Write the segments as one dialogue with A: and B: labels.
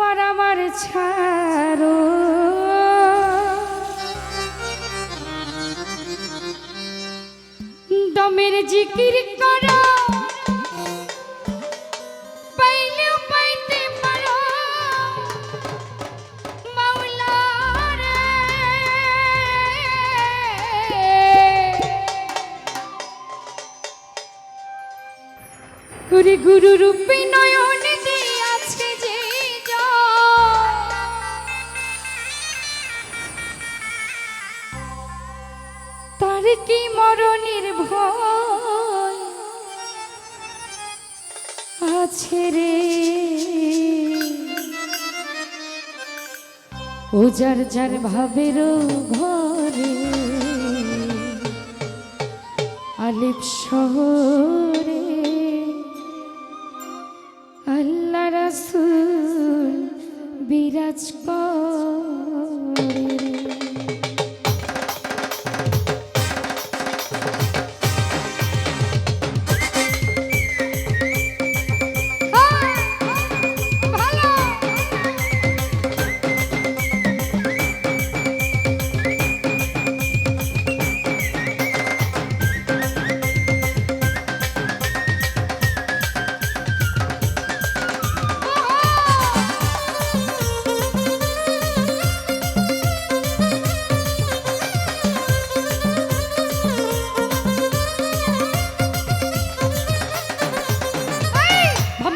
A: তোমার আমার ছাড়ো। দমের জিকির করো। গুরু রূপে নয়ন মরণের ভয় আছে রে। ও যার যার ভাবের ঘরে আলিপ শহরে আল্লাহ রাসুল বিরাজ করে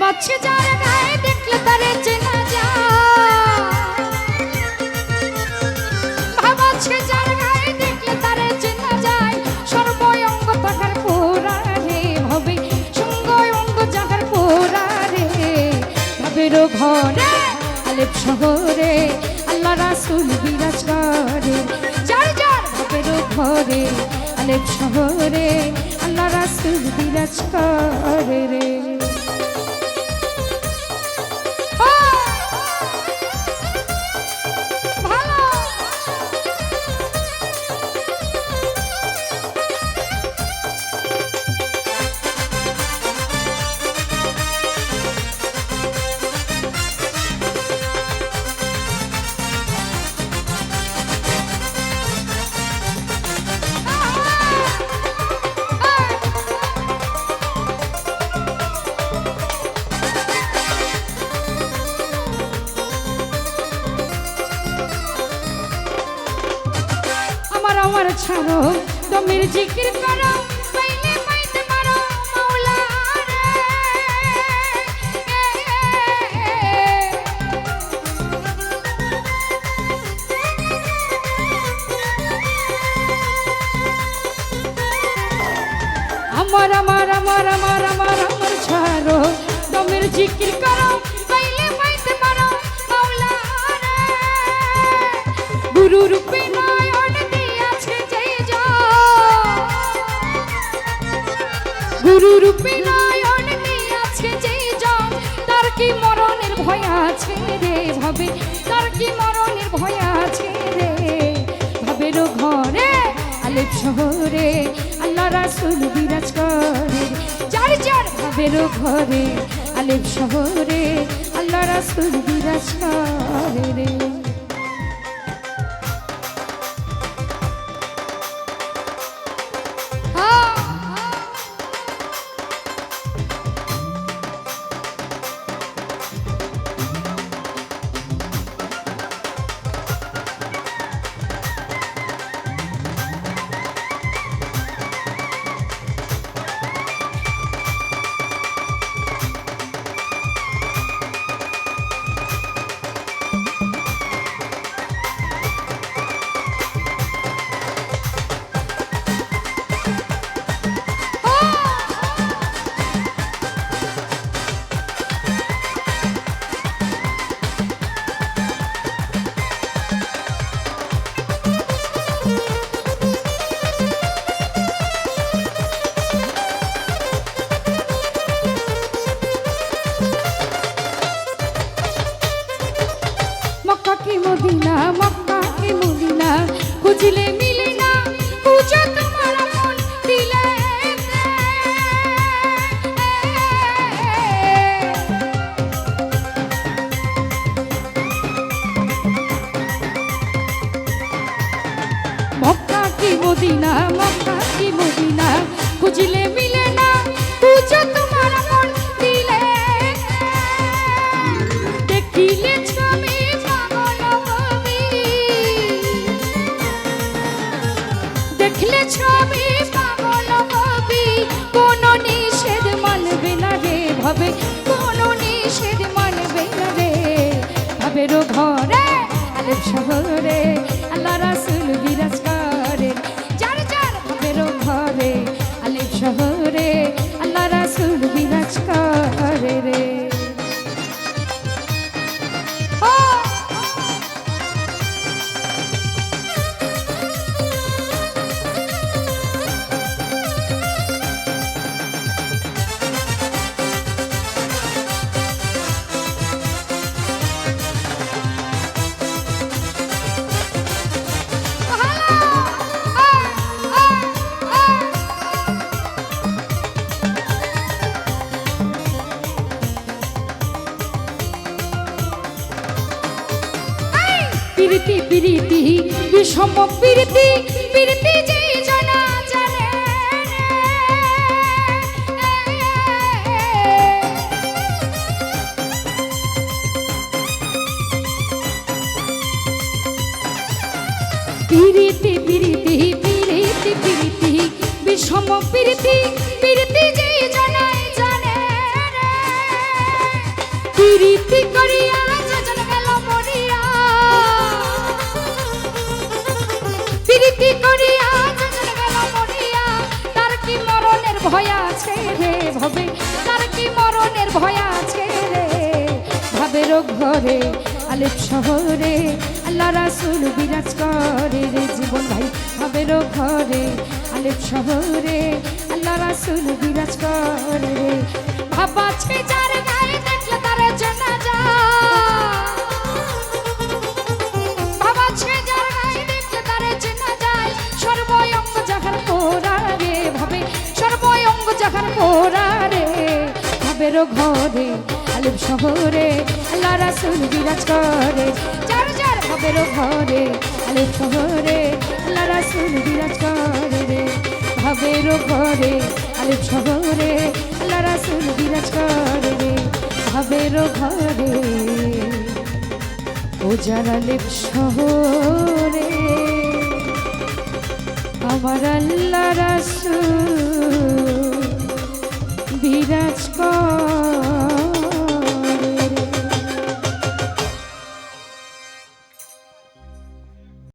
A: ভাবাচ্ছে যার গায়ে দেখলে তারে চেনা রে ভাবে সঙ্গ অঙ্গ যাহার পোড়া রে ঘরে আলেপ শহরে, আল্লাহ রাসুল বিরাজ করে। যার যার ঘরে আলেপ শহরে, আল্লাহ রাসুল বিরাজ করে রে। আমার ছাড়ো। দমের জিকির করো, পাইলে পাইতে পারো মাওলা আমার আমার আমার আমার আমার আমার ছাড়ো। দমের জিকির করো ভয় আছে রে ভাবে। তার কি মরণের ভয় আছে রে ভাবের ঘরে, আলেপ শহরে। আল্লাহ রাসুল বিরাজ করে। যার যার ভাবের ঘরে, আলেপ শহরে। আল্লাহ রাসুল বিরাজ করে। রে কি মদিনা মক্কা কি মদিনা। খুঁজিলে মিলে না পূজা তোমার মন দিলে। মক্কা কি মদিনা মক্কা কি মদিনা। খুঁজিলে মিলে ঘরে আলেপ শহরে আল্লাহ রাসুল বিরাজ প্রীতি প্রীতি বিষম প্রীতি প্রীতি যে জানা জানে। প্রীতি প্রীতি প্রীতি প্রীতি জানে। করিয়া ভয় আছে রে ভাবের ঘরে, আলেপ শহরে, আল্লাহ রাসুল বিরাজ করে রে জীবন ভাই। ভাবের ঘরে, আলেপ শহরে, আল্লাহ রাসুল বিরাজ করে রে। ভাবা ছে যার ভাবের ঘরে, আলিম শহরে আল্লাহ রাসুল বিরাজ করে। যার যার ভাবের ঘরে, আলিম শহরে আল্লাহ রাসুল বিরাজ করে রে। ভাবের ঘরে, আলিম শহরে আল্লাহ রাসুল বিরাজ করে রে। ভাবের ঘরে, ও যারা শহরে।